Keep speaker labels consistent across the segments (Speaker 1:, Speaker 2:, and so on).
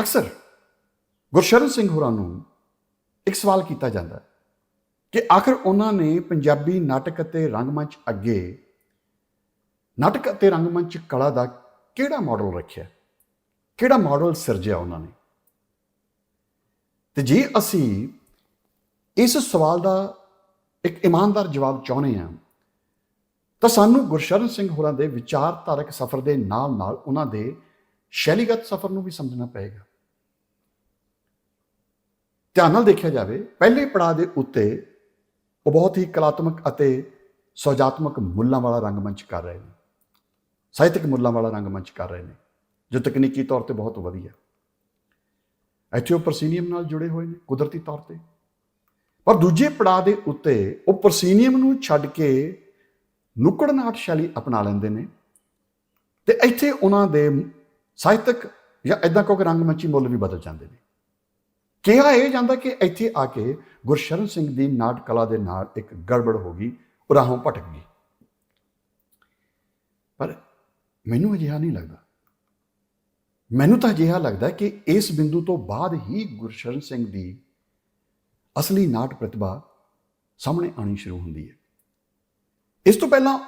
Speaker 1: ਅਕਸਰ ਗੁਰਸ਼ਰਨ ਸਿੰਘ ਹੋਰਾਂ ਨੂੰ ਇੱਕ ਸਵਾਲ ਕੀਤਾ ਜਾਂਦਾ ਹੈ ਕਿ ਆਖਰ ਉਹਨਾਂ ਨੇ ਪੰਜਾਬੀ ਨਾਟਕ ਅਤੇ ਰੰਗਮੰਚ ਅੱਗੇ ਨਾਟਕ ਅਤੇ ਰੰਗਮੰਚ ਕਲਾ ਦਾ ਕਿਹੜਾ ਮਾਡਲ ਰੱਖਿਆ? ਕਿਹੜਾ ਮਾਡਲ ਸਿਰਜਿਆ ਉਹਨਾਂ ਨੇ? ਤੇ ਜੇ ਅਸੀਂ ਇਸ ਸਵਾਲ ਦਾ ਇੱਕ ਇਮਾਨਦਾਰ ਜਵਾਬ ਚਾਹੁੰਦੇ ਹਾਂ, ਤਾਂ ਸਾਨੂੰ ਗੁਰਸ਼ਰਨ ਸਿੰਘ ਹੋਰਾਂ ਦੇ ਵਿਚਾਰਧਾਰਕ ਸਫ਼ਰ ਦੇ ਨਾਲ ਨਾਲ ਉਹਨਾਂ ਦੇ ਸ਼ੈਲੀਗਤ ਸਫ਼ਰ ਨੂੰ ਵੀ ਸਮਝਣਾ ਪਏਗਾ। ਧਿਆਨ ਨਾਲ ਦੇਖਿਆ ਜਾਵੇ, ਪਹਿਲੇ ਪੜਾਅ ਦੇ ਉੱਤੇ ਉਹ ਬਹੁਤ ਹੀ ਕਲਾਤਮਕ ਅਤੇ ਸੁਹਜਾਤਮਕ ਮੁੱਲਾਂ ਵਾਲਾ ਰੰਗਮੰਚ ਕਰ ਰਹੇ ਨੇ। ਸਾਹਿਤਕ ਮੁੱਲਾਂ ਵਾਲਾ ਰੰਗਮੰਚ ਕਰ ਰਹੇ ਨੇ, ਜੋ ਤਕਨੀਕੀ ਤੌਰ ਤੇ ਬਹੁਤ ਵਧੀਆ। ਇੱਥੇ ਉਹ ਪ੍ਰਸੀਨੀਅਮ ਨਾਲ ਜੁੜੇ ਹੋਏ ਨੇ, ਕੁਦਰਤੀ ਤੌਰ ਤੇ। ਪਰ ਦੂਜੇ ਪੜਾਅ ਦੇ ਉੱਤੇ ਉਹ ਪ੍ਰਸੀਨੀਅਮ ਨੂੰ ਛੱਡ ਕੇ ਨੁੱਕੜ ਨਾਟ ਸ਼ੈਲੀ ਅਪਣਾ ਲੈਂਦੇ ਨੇ। ਤੇ ਇੱਥੇ ਉਹਨਾਂ ਦੇ ਸਾਹਿਤਕ ਜਾਂ ਇਦਾਂ ਕਹੋ ਕਿ ਰੰਗਮੰਚੀ ਮੁੱਲ ਵੀ ਬਦਲ ਜਾਂਦੇ ਨੇ। ਕਿਹਾ ਇਹ ਜਾਂਦਾ ਕਿ ਇੱਥੇ ਆ ਕੇ ਗੁਰਸ਼ਰਨ ਸਿੰਘ ਦੀ ਨਾਟ ਕਲਾ ਦੇ ਨਾਲ ਇੱਕ ਗੜਬੜ ਹੋ ਗਈ ਉਹ ਰਾਹੋਂ ਭਟਕ ਗਈ। ਪਰ ਮੈਨੂੰ ਅਜਿਹਾ ਨਹੀਂ ਲੱਗਦਾ। ਮੈਨੂੰ ਤਾਂ ਅਜਿਹਾ ਲੱਗਦਾ ਕਿ ਇਸ ਬਿੰਦੂ ਤੋਂ ਬਾਅਦ ਹੀ ਗੁਰਸ਼ਰਨ ਸਿੰਘ ਦੀ ਅਸਲੀ ਨਾਟ ਪ੍ਰਤਿਭਾ ਸਾਹਮਣੇ ਆਣੀ ਸ਼ੁਰੂ ਹੁੰਦੀ ਹੈ। ਇਸ ਤੋਂ ਪਹਿਲਾਂ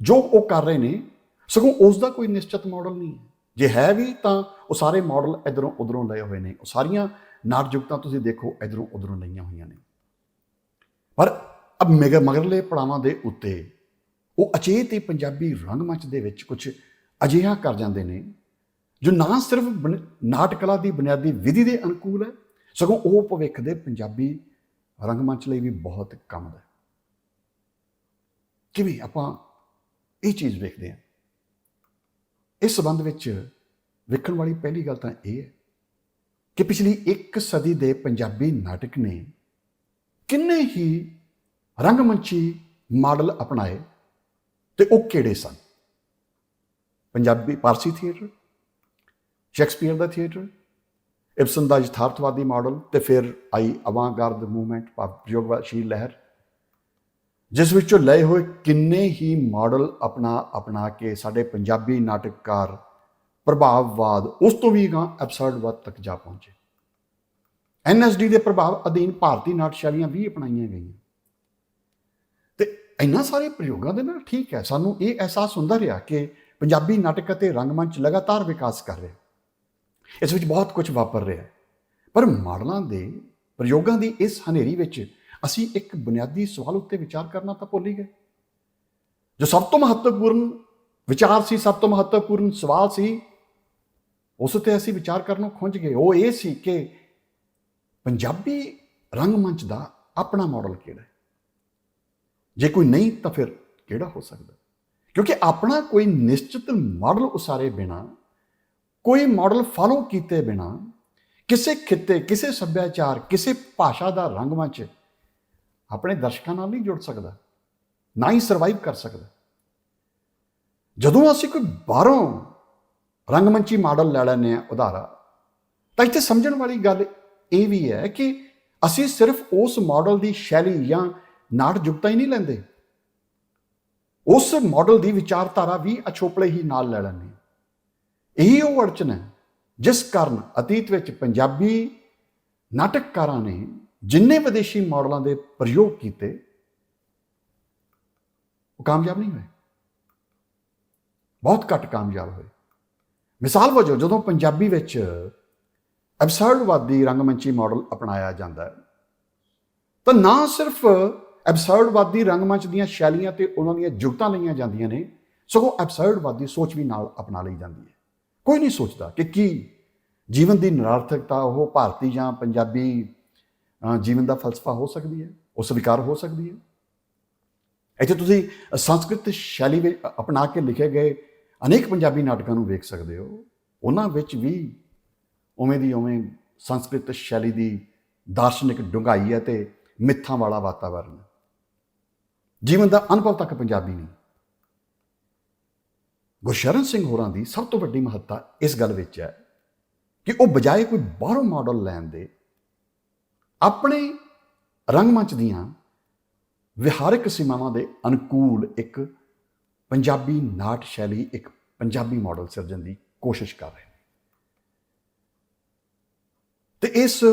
Speaker 1: ਜੋ ਉਹ ਕਰ ਰਹੇ ਨੇ, ਸਗੋਂ ਉਸ ਦਾ ਕੋਈ ਨਿਸ਼ਚਿਤ ਮਾਡਲ ਨਹੀਂ ਹੈ। ਜੇ ਹੈ ਵੀ ਤਾਂ ਉਹ ਸਾਰੇ ਮਾਡਲ ਇਧਰੋਂ ਉਧਰੋਂ ਲਏ ਹੋਏ ਨੇ। ਉਹ ਸਾਰੀਆਂ ਨਾਟ ਤੁਸੀਂ ਦੇਖੋ ਇਧਰੋਂ ਉਧਰੋਂ ਲਈਆਂ ਹੋਈਆਂ ਨੇ। ਪਰ ਅਬ ਮਗਰ, ਮਗਰਲੇ ਪੜਾਵਾਂ ਦੇ ਉੱਤੇ ਉਹ ਅਚੇਤ ਹੀ ਪੰਜਾਬੀ ਰੰਗਮੰਚ ਦੇ ਵਿੱਚ ਕੁਝ ਅਜਿਹਾ ਕਰ ਜਾਂਦੇ ਨੇ, ਜੋ ਨਾ ਸਿਰਫ ਬਨ- ਨਾਟ ਕਲਾ ਦੀ ਬੁਨਿਆਦੀ ਵਿਧੀ ਦੇ ਅਨੁਕੂਲ ਹੈ, ਸਗੋਂ ਉਹ ਭਵਿੱਖ ਦੇ ਪੰਜਾਬੀ ਰੰਗਮੰਚ ਲਈ ਵੀ ਬਹੁਤ ਕੰਮ ਦਾ ਕਿਵੇਂ ਆਪਾਂ ਇਹ ਚੀਜ਼ ਵੇਖਦੇ ਹਾਂ? ਇਸ ਸਬੰਧ ਵਿੱਚ ਵੇਖਣ ਵਾਲੀ ਪਹਿਲੀ ਗੱਲ ਤਾਂ ਇਹ ਹੈ ਕਿ ਪਿਛਲੀ ਇੱਕ ਸਦੀ ਦੇ ਪੰਜਾਬੀ ਨਾਟਕ ਨੇ ਕਿੰਨੇ ਹੀ ਰੰਗਮੰਚੀ ਮਾਡਲ ਅਪਣਾਏ ਤੇ ਉਹ ਕਿਹੜੇ ਸਨ? ਪੰਜਾਬੀ ਪਾਰਸੀ ਥੀਏਟਰ, ਸ਼ੈਕਸਪੀਅਰ ਦਾ ਥੀਏਟਰ, ਇਬਸਨ ਦਾ ਯਥਾਰਥਵਾਦੀ ਮਾਡਲ ਤੇ ਫਿਰ ਆਈ ਅਵਾਂਗਾਰਦ ਮੂਵਮੈਂਟ ਪ੍ਰਯੋਗਸ਼ੀਲ ਲਹਿਰ। ਜਿਸ ਵਿੱਚੋਂ ਲਏ ਹੋਏ ਕਿੰਨੇ ਹੀ ਮਾਡਲ ਆਪਣਾ ਆਪਣਾ ਕੇ ਸਾਡੇ ਪੰਜਾਬੀ ਨਾਟਕਕਾਰ ਪ੍ਰਭਾਵਵਾਦ, ਉਸ ਤੋਂ ਵੀ ਗਾਂ ਐਬਸਰਡਵਾਦ ਤੱਕ ਜਾ ਪਹੁੰਚੇ। ਐਨਐਸਡੀ ਦੇ ਪ੍ਰਭਾਵ ਅਧੀਨ ਭਾਰਤੀ ਨਾਟਕਸ਼ੈਲੀਆਂ ਵੀ ਅਪਣਾਈਆਂ ਗਈਆਂ। ਤੇ ਇੰਨਾ ਸਾਰੇ ਪ੍ਰਯੋਗਾਂ ਦੇ ਨਾਲ ਠੀਕ ਹੈ, ਸਾਨੂੰ ਇਹ ਅਹਿਸਾਸ ਹੁੰਦਾ ਰਿਹਾ ਕਿ ਪੰਜਾਬੀ ਨਾਟਕ ਅਤੇ ਰੰਗਮੰਚ ਲਗਾਤਾਰ ਵਿਕਾਸ ਕਰ ਰਿਹਾ। ਇਸ ਵਿੱਚ ਬਹੁਤ ਕੁਝ ਵਾਪਰ ਰਿਹਾ। ਪਰ ਮਾਡਲਾਂ ਦੇ ਪ੍ਰਯੋਗਾਂ ਦੀ ਇਸ ਹਨੇਰੀ ਵਿੱਚ ਅਸੀਂ ਇੱਕ ਬੁਨਿਆਦੀ ਸਵਾਲ ਉੱਤੇ ਵਿਚਾਰ ਕਰਨਾ ਤਾਂ ਭੁੱਲ ਹੀ ਗਏ। ਜੋ ਸਭ ਤੋਂ ਮਹੱਤਵਪੂਰਨ ਵਿਚਾਰ ਸੀ, ਸਭ ਤੋਂ ਮਹੱਤਵਪੂਰਨ ਸਵਾਲ ਸੀ, ਉਸ ਉੱਤੇ ਅਸੀਂ ਵਿਚਾਰ ਕਰਨੋਂ ਖੁੰਝ ਗਏ। ਉਹ ਇਹ ਸੀ ਕਿ ਪੰਜਾਬੀ ਰੰਗਮੰਚ ਦਾ ਆਪਣਾ ਮਾਡਲ ਕਿਹੜਾ ਹੈ? ਜੇ ਕੋਈ ਨਹੀਂ ਤਾਂ ਫਿਰ ਕਿਹੜਾ ਹੋ ਸਕਦਾ? ਕਿਉਂਕਿ ਆਪਣਾ ਕੋਈ ਨਿਸ਼ਚਿਤ ਮਾਡਲ ਉਸਾਰੇ ਬਿਨਾ, ਕੋਈ ਮਾਡਲ ਫਾਲੋ ਕੀਤੇ ਬਿਨਾ, ਕਿਸੇ ਖਿੱਤੇ, ਕਿਸੇ ਸੱਭਿਆਚਾਰ, ਕਿਸੇ ਭਾਸ਼ਾ ਦਾ ਰੰਗਮੰਚ ਆਪਣੇ ਦਰਸ਼ਕਾਂ ਨਾਲ ਨਹੀਂ ਜੁੜ ਸਕਦਾ, ਨਾ ਹੀ ਸਰਵਾਈਵ ਕਰ ਸਕਦਾ। ਜਦੋਂ ਅਸੀਂ ਕੋਈ ਬਾਹਰੋਂ ਰੰਗਮੰਚੀ ਮਾਡਲ ਲੈ ਲੈਂਦੇ ਆ ਉਦਾਹਰਾ ਤਾਂ ਇੱਥੇ ਸਮਝਣ ਵਾਲੀ ਗੱਲ ਇਹ ਵੀ ਹੈ ਕਿ ਅਸੀਂ ਸਿਰਫ ਉਸ ਮਾਡਲ ਦੀ ਸ਼ੈਲੀ ਜਾਂ ਨਾਟ ਜੁਗਤਾ ਹੀ ਨਹੀਂ ਲੈਂਦੇ। ਉਸ ਮਾਡਲ ਦੀ ਵਿਚਾਰਧਾਰਾ ਵੀ ਅਛੋਪਲੇ ਹੀ ਨਾਲ ਲੈ ਲੈਂਦੇ ਹਾਂ। ਇਹੀ ਉਹ ਅੜਚਨ ਹੈ ਜਿਸ ਕਾਰਨ ਅਤੀਤ ਵਿੱਚ ਪੰਜਾਬੀ ਨਾਟਕਕਾਰਾਂ ਨੇ ਜਿੰਨੇ ਵਿਦੇਸ਼ੀ ਮਾਡਲਾਂ ਦੇ ਪ੍ਰਯੋਗ ਕੀਤੇ, ਉਹ ਕਾਮਯਾਬ ਨਹੀਂ ਹੋਏ। ਬਹੁਤ ਘੱਟ ਕਾਮਯਾਬ ਹੋਏ। ਮਿਸਾਲ ਵਜੋਂ ਜਦੋਂ ਪੰਜਾਬੀ ਵਿੱਚ ਐਬਸਰਡਵਾਦੀ ਰੰਗਮੰਚੀ ਮਾਡਲ ਅਪਣਾਇਆ ਜਾਂਦਾ ਹੈ, ਤਾਂ ਨਾ ਸਿਰਫ ਐਬਸਰਡਵਾਦੀ ਰੰਗਮੰਚ ਦੀਆਂ ਸ਼ੈਲੀਆਂ ਤੇ ਉਹਨਾਂ ਦੀਆਂ ਜੁਗਤਾਂ ਲਈਆਂ ਜਾਂਦੀਆਂ ਨੇ, ਸਗੋਂ ਐਬਸਰਡਵਾਦੀ ਸੋਚ ਵੀ ਨਾਲ ਅਪਣਾ ਲਈ ਜਾਂਦੀ ਹੈ। ਕੋਈ ਨਹੀਂ ਸੋਚਦਾ ਕਿ ਕੀ ਜੀਵਨ ਦੀ ਨਿਰਾਰਥਕਤਾ ਉਹ ਭਾਰਤੀ ਜਾਂ ਪੰਜਾਬੀ ਜੀਵਨ ਦਾ ਫਲਸਫਾ ਹੋ ਸਕਦੀ ਹੈ, ਉਹ ਸਵੀਕਾਰ ਹੋ ਸਕਦੀ ਹੈ। ਇੱਥੇ ਤੁਸੀਂ ਸੰਸਕ੍ਰਿਤ ਸ਼ੈਲੀ ਵਿੱਚ ਅਪਣਾ ਕੇ ਲਿਖੇ ਗਏ ਅਨੇਕ ਪੰਜਾਬੀ ਨਾਟਕਾਂ ਨੂੰ ਵੇਖ ਸਕਦੇ ਹੋ। ਉਹਨਾਂ ਵਿੱਚ ਵੀ ਉਵੇਂ ਦੀ ਉਵੇਂ ਸੰਸਕ੍ਰਿਤ ਸ਼ੈਲੀ ਦੀ ਦਾਰਸ਼ਨਿਕ ਡੁੰਘਾਈ ਹੈ ਤੇ ਮਿੱਥਾਂ ਵਾਲਾ ਵਾਤਾਵਰਨ ਜੀਵਨ ਦਾ ਅਨੁਭਵ ਤੱਕ ਪੰਜਾਬੀ ਨਹੀਂ। ਗੁਰਸ਼ਰਨ ਸਿੰਘ ਹੋਰਾਂ ਦੀ ਸਭ ਤੋਂ ਵੱਡੀ ਮਹੱਤਤਾ ਇਸ ਗੱਲ ਵਿੱਚ ਹੈ ਕਿ ਉਹ ਬਜਾਏ ਕੋਈ ਬਾਹਰੋਂ ਮਾਡਲ ਲੈਣ ਦੇ ਆਪਣੇ ਰੰਗਮੰਚ ਦੀਆਂ ਵਿਹਾਰਕ ਸੀਮਾਵਾਂ ਦੇ ਅਨੁਕੂਲ ਇੱਕ ਪੰਜਾਬੀ ਨਾਟ ਸ਼ੈਲੀ, ਇੱਕ ਪੰਜਾਬੀ ਮਾਡਲ ਸਿਰਜਣ ਦੀ ਕੋਸ਼ਿਸ਼ ਕਰ ਰਹੇ ਨੇ। ਇਸ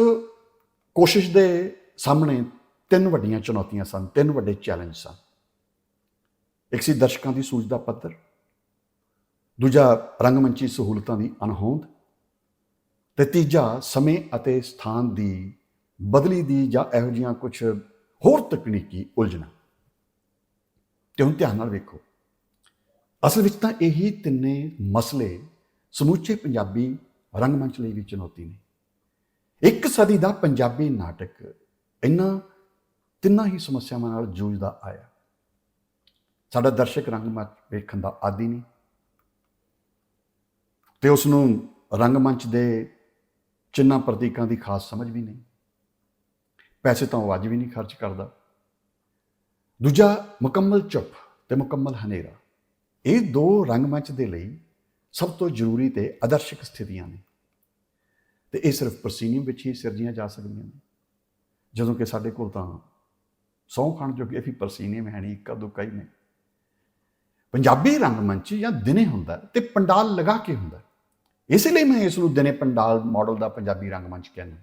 Speaker 1: ਕੋਸ਼ਿਸ਼ ਦੇ ਸਾਹਮਣੇ ਤਿੰਨ ਵੱਡੀਆਂ ਚੁਣੌਤੀਆਂ ਸਨ, ਤਿੰਨ ਵੱਡੇ ਚੈਲੰਜ ਸਨ। ਇੱਕ ਸੀ ਦਰਸ਼ਕਾਂ ਦੀ ਸੂਝ ਦਾ ਪੱਧਰ, ਦੂਜਾ ਰੰਗਮੰਚੀ ਸਹੂਲਤਾਂ ਦੀ ਅਣਹੋਂਦ, ਤੇ ਤੀਜਾ ਸਮੇਂ ਅਤੇ ਸਥਾਨ ਦੀ ਬਦਲੀ ਦੀ ਜਾਂ ਇਹੋ ਜਿਹੀਆਂ ਕੁਝ ਹੋਰ ਤਕਨੀਕੀ ਉਲਝਣਾ। ਤੇ ਹੁਣ ਧਿਆਨ ਨਾਲ ਵੇਖੋ। ਅਸਲ ਵਿੱਚ ਤਾਂ ਇਹੀ ਤਿੰਨੇ ਮਸਲੇ ਸਮੁੱਚੇ ਪੰਜਾਬੀ ਰੰਗਮੰਚ ਲਈ ਵੀ ਚੁਣੌਤੀ ਨੇ। ਇੱਕ ਸਦੀ ਦਾ ਪੰਜਾਬੀ ਨਾਟਕ ਇਹਨਾਂ ਤਿੰਨਾਂ ਹੀ ਸਮੱਸਿਆਵਾਂ ਨਾਲ ਜੂਝਦਾ ਆਇਆ। ਸਾਡਾ ਦਰਸ਼ਕ ਰੰਗਮੰਚ ਵੇਖਣ ਦਾ ਆਦੀ ਨਹੀਂ। ਤੇ ਉਸ ਨੂੰ ਰੰਗਮੰਚ ਦੇ ਚਿੰਨ੍ਹਾਂ ਪ੍ਰਤੀਕਾਂ ਦੀ ਖਾਸ ਸਮਝ ਵੀ ਨਹੀਂ। ਪੈਸੇ ਤਾਂ ਉਹ ਅੱਜ ਵੀ ਨਹੀਂ ਖਰਚ ਕਰਦਾ। ਦੂਜਾ, ਮੁਕੰਮਲ ਚੁੱਪ ਤੇ ਮੁਕੰਮਲ ਹਨੇਰਾ। ਇਹ ਦੋ ਰੰਗਮੰਚ ਦੇ ਲਈ ਸਭ ਤੋਂ ਜ਼ਰੂਰੀ ਤੇ ਆਦਰਸ਼ਕ ਸਥਿਤੀਆਂ ਨੇ। ਤੇ ਇਹ ਸਿਰਫ ਪ੍ਰਸੀਨੀਅਮ ਵਿੱਚ ਹੀ ਸਿਰਜੀਆਂ ਜਾ ਸਕਦੀਆਂ ਨੇ। ਜਦੋਂ ਕਿ ਸਾਡੇ ਕੋਲ ਤਾਂ ਸੌ ਖਾਣ ਜੋਗੇ ਵੀ ਪ੍ਰਸੀਨੀਅਮ ਹੈ ਨਹੀਂ, ਇੱਕਾ ਦੁੱਕਾ ਹੀ ਨੇ ਪੰਜਾਬੀ ਰੰਗਮੰਚ ਜਾਂ ਦਿਨੇ ਹੁੰਦਾ ਹੈ ਤੇ ਪੰਡਾਲ ਲਗਾ ਕੇ ਹੁੰਦਾ ਹੈ। ਇਸੇ ਲਈ ਮੈਂ ਇਸ ਨੂੰ ਦਿਨੇ ਪੰਡਾਲ ਮਾਡਲ ਦਾ ਪੰਜਾਬੀ ਰੰਗਮੰਚ ਕਹਿੰਦਾ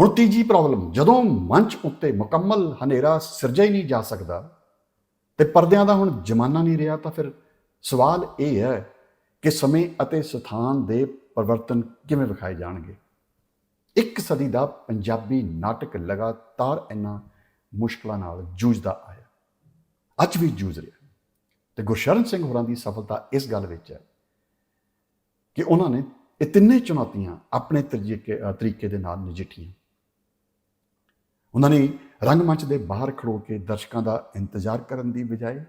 Speaker 1: ਹੁਣ ਤੀਜੀ ਪ੍ਰੋਬਲਮ ਜਦੋਂ ਮੰਚ ਉੱਤੇ ਮੁਕੰਮਲ ਹਨੇਰਾ ਸਿਰਜਿਆ ਹੀ ਨਹੀਂ ਜਾ ਸਕਦਾ ਤੇ ਪਰਦਿਆਂ ਦਾ ਹੁਣ ਜ਼ਮਾਨਾ ਨਹੀਂ ਰਿਹਾ, ਤਾਂ ਫਿਰ ਸਵਾਲ ਇਹ ਹੈ ਕਿ ਸਮੇਂ ਅਤੇ ਸਥਾਨ ਦੇ ਪਰਿਵਰਤਨ ਕਿਵੇਂ ਵਿਖਾਏ ਜਾਣਗੇ? ਇੱਕ ਸਦੀ ਦਾ ਪੰਜਾਬੀ ਨਾਟਕ ਲਗਾਤਾਰ ਇਹਨਾਂ ਮੁਸ਼ਕਲਾਂ ਨਾਲ ਜੂਝਦਾ ਆਇਆ। ਅੱਜ ਵੀ ਜੂਝ ਰਿਹਾ। ਤੇ ਗੁਰਸ਼ਰਨ ਸਿੰਘ ਹੋਰਾਂ ਦੀ ਸਫਲਤਾ ਇਸ ਗੱਲ ਵਿੱਚ ਹੈ ਕਿ ਉਹਨਾਂ ਨੇ ਇਹ ਤਿੰਨੇ ਚੁਣੌਤੀਆਂ ਆਪਣੇ ਤਰੀਕੇ ਤਰੀਕੇ ਦੇ ਨਾਲ ਨਜਿੱਠੀਆਂ। ਉਹਨਾਂ ਨੇ ਰੰਗਮੰਚ ਦੇ ਬਾਹਰ ਖੜੋ ਕੇ ਦਰਸ਼ਕਾਂ ਦਾ ਇੰਤਜ਼ਾਰ ਕਰਨ ਦੀ ਬਜਾਏ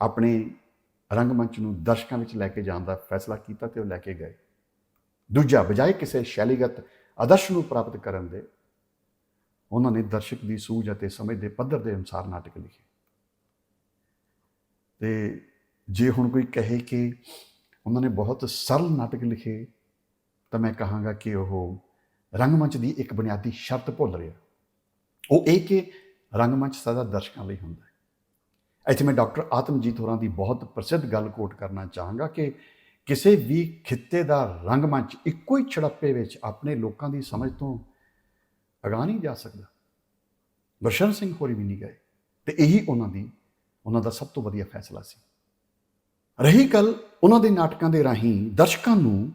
Speaker 1: ਆਪਣੇ ਰੰਗਮੰਚ ਨੂੰ ਦਰਸ਼ਕਾਂ ਵਿੱਚ ਲੈ ਕੇ ਜਾਣ ਦਾ ਫੈਸਲਾ ਕੀਤਾ ਤੇ ਉਹ ਲੈ ਕੇ ਗਏ। ਦੂਜਾ, ਬਜਾਏ ਕਿਸੇ ਸ਼ੈਲੀਗਤ ਆਦਰਸ਼ ਨੂੰ ਪ੍ਰਾਪਤ ਕਰਨ ਦੇ ਉਹਨਾਂ ਨੇ ਦਰਸ਼ਕ ਦੀ ਸੂਝ ਅਤੇ ਸਮਝ ਦੇ ਪੱਧਰ ਦੇ ਅਨੁਸਾਰ ਨਾਟਕ ਲਿਖੇ। ਤੇ ਜੇ ਹੁਣ ਕੋਈ ਕਹੇ ਕਿ ਉਹਨਾਂ ਨੇ ਬਹੁਤ ਸਰਲ ਨਾਟਕ ਲਿਖੇ, ਤਾਂ ਮੈਂ ਕਹਾਂਗਾ ਕਿ ਉਹ ਰੰਗਮੰਚ ਦੀ ਇੱਕ ਬੁਨਿਆਦੀ ਸ਼ਰਤ ਭੁੱਲ ਰਿਹਾ। ਉਹ ਇਹ ਕਿ ਰੰਗਮੰਚ ਸਦਾ ਦਰਸ਼ਕਾਂ ਲਈ ਹੁੰਦਾ ਹੈ। ਇੱਥੇ ਮੈਂ ਡਾਕਟਰ ਆਤਮਜੀਤ ਹੋਰਾਂ ਦੀ ਬਹੁਤ ਪ੍ਰਸਿੱਧ ਗੱਲ ਕੋਟ ਕਰਨਾ ਚਾਹਾਂਗਾ ਕਿ ਕਿਸੇ ਵੀ ਖਿੱਤੇ ਦਾ ਰੰਗਮੰਚ ਇੱਕੋ ਹੀ ਛੜੱਪੇ ਵਿੱਚ ਆਪਣੇ ਲੋਕਾਂ ਦੀ ਸਮਝ ਤੋਂ ਅਗਾਹ ਨਹੀਂ ਜਾ ਸਕਦਾ। ਗੁਰਸ਼ਰਨ ਸਿੰਘ ਹੋਰੀ ਵੀ ਨਹੀਂ ਗਏ ਤੇ ਇਹੀ ਉਹਨਾਂ ਦੀ, ਉਹਨਾਂ ਦਾ ਸਭ ਤੋਂ ਵਧੀਆ ਫੈਸਲਾ ਸੀ। ਰਹੀ ਗੱਲ ਉਹਨਾਂ ਦੇ ਨਾਟਕਾਂ ਦੇ ਰਾਹੀਂ ਦਰਸ਼ਕਾਂ ਨੂੰ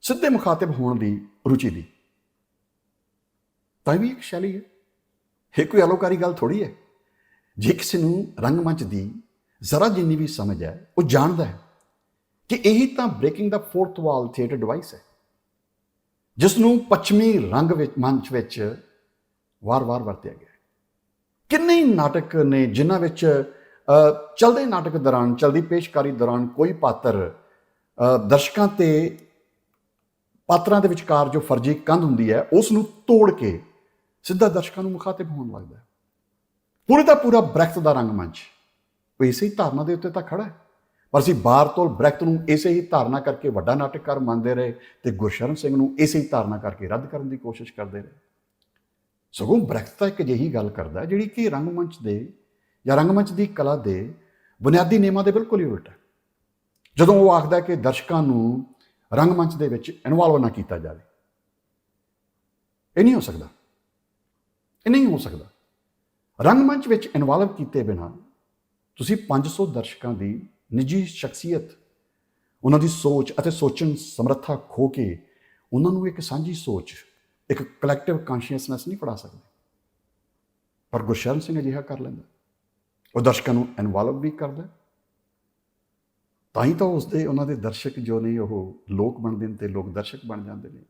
Speaker 1: ਸਿੱਧੇ ਮੁਖਾਤਿਬ ਹੋਣ ਦੀ ਰੁਚੀ ਦੀ। ਤਾਂ ਇਹ ਵੀ ਇੱਕ ਸ਼ੈਲੀ ਹੈ। ਇਹ ਕੋਈ ਅਲੋਕਾਰੀ ਗੱਲ ਥੋੜੀ ਹੈ? ਜੇ ਕਿਸੇ ਨੂੰ ਰੰਗਮੰਚ ਦੀ ਜ਼ਰਾ ਜਿੰਨੀ ਵੀ ਸਮਝ ਹੈ, ਉਹ ਜਾਣਦਾ ਹੈ ਕਿ ਇਹੀ ਤਾਂ ਬ੍ਰੇਕਿੰਗ ਦਾ ਫੋਰਥ ਵਾਲ ਥੀਏਟਰ ਡਿਵਾਈਸ ਹੈ। ਜਿਸ ਨੂੰ ਪੱਛਮੀ ਰੰਗ ਵਿੱਚ, ਮੰਚ ਵਿੱਚ ਵਾਰ-ਵਾਰ ਵਰਤਿਆ ਗਿਆ ਕਿੰਨੇ ਹੀ ਨਾਟਕ ਨੇ ਜਿਨ੍ਹਾਂ ਵਿੱਚ ਚਲਦੇ ਨਾਟਕ ਦੌਰਾਨ, ਚਲਦੀ ਪੇਸ਼ਕਾਰੀ ਦੌਰਾਨ ਕੋਈ ਪਾਤਰ ਦਰਸ਼ਕਾਂ ਤੇ ਪਾਤਰਾਂ ਦੇ ਵਿਚਕਾਰ ਜੋ ਫਰਜ਼ੀ ਕੰਧ ਹੁੰਦੀ ਹੈ ਉਸ ਨੂੰ ਤੋੜ ਕੇ ਸਿੱਧਾ ਦਰਸ਼ਕਾਂ ਨੂੰ ਮੁਖਾਤਿਬ ਹੋਣ ਲੱਗਦਾ ਹੈ ਪੂਰੇ ਦਾ ਪੂਰਾ ਬ੍ਰੈਕਟ ਦਾ ਰੰਗਮੰਚ ਉਹ ਇਸੇ ਹੀ ਧਾਰਨਾ ਦੇ ਉੱਤੇ ਤਾਂ ਖੜਾ ਹੈ ਪਰ ਅਸੀਂ ਬਾਰਤੋਲ ਬ੍ਰੈਕਟ ਨੂੰ ਇਸੇ ਹੀ ਧਾਰਨਾ ਕਰਕੇ ਵੱਡਾ ਨਾਟਕਕਾਰ ਮੰਨਦੇ ਰਹੇ ਤੇ ਗੁਰਸ਼ਰਨ ਸਿੰਘ ਨੂੰ ਇਸੇ ਹੀ ਧਾਰਨਾ ਕਰਕੇ ਰੱਦ ਕਰਨ ਦੀ ਕੋਸ਼ਿਸ਼ ਕਰਦੇ ਰਹੇ ਸਗੋਂ ਬ੍ਰੈਕਟ ਤਾਂ ਇੱਕ ਅਜਿਹੀ ਗੱਲ ਕਰਦਾ ਜਿਹੜੀ ਕਿ ਰੰਗਮੰਚ ਦੇ ਜਾਂ ਰੰਗਮੰਚ ਦੀ ਕਲਾ ਦੇ ਬੁਨਿਆਦੀ ਨਿਯਮਾਂ ਦੇ ਬਿਲਕੁਲ ਹੀ ਉਲਟ ਹੈ ਜਦੋਂ ਉਹ ਆਖਦਾ ਕਿ ਦਰਸ਼ਕਾਂ ਨੂੰ ਰੰਗਮੰਚ ਦੇ ਵਿੱਚ ਇਨਵੋਲਵ ਨਾ ਕੀਤਾ ਜਾਵੇ ਇਹ ਨਹੀਂ ਹੋ ਸਕਦਾ ਇਹ ਨਹੀਂ ਹੋ ਸਕਦਾ। ਰੰਗਮੰਚ ਵਿੱਚ ਇਨਵੋਲਵ ਕੀਤੇ ਬਿਨਾ ਤੁਸੀਂ 500 ਦਰਸ਼ਕਾਂ ਦੀ ਨਿੱਜੀ ਸ਼ਖਸੀਅਤ, ਉਹਨਾਂ ਦੀ ਸੋਚ ਅਤੇ ਸੋਚਣ ਸਮਰੱਥਾ ਖੋ ਕੇ ਉਹਨਾਂ ਨੂੰ ਇੱਕ ਸਾਂਝੀ ਸੋਚ, ਇੱਕ ਕਲੈਕਟਿਵ ਕੌਨਸ਼ੀਅਸਨੈਸ ਨਹੀਂ ਪੜਾ ਸਕਦੇ। ਪਰ ਗੁਰਸ਼ਰਨ ਸਿੰਘ ਅਜਿਹਾ ਕਰ ਲੈਂਦਾ। ਉਹ ਦਰਸ਼ਕਾਂ ਨੂੰ ਇਨਵੋਲਵ ਵੀ ਕਰਦਾ। ਤਾਂ ਹੀ ਤਾਂ ਉਸਦੇ, ਉਹਨਾਂ ਦੇ ਦਰਸ਼ਕ ਜੋ ਨੇ, ਉਹ ਲੋਕ ਬਣਦੇ ਨੇ ਤੇ ਲੋਕ ਦਰਸ਼ਕ ਬਣ ਜਾਂਦੇ ਨੇ।